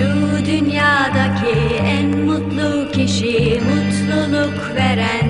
Şu dünyadaki en mutlu kişi mutluluk veren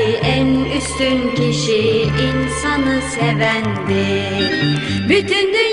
üstün kişi insanı sevendir. Bütün dünya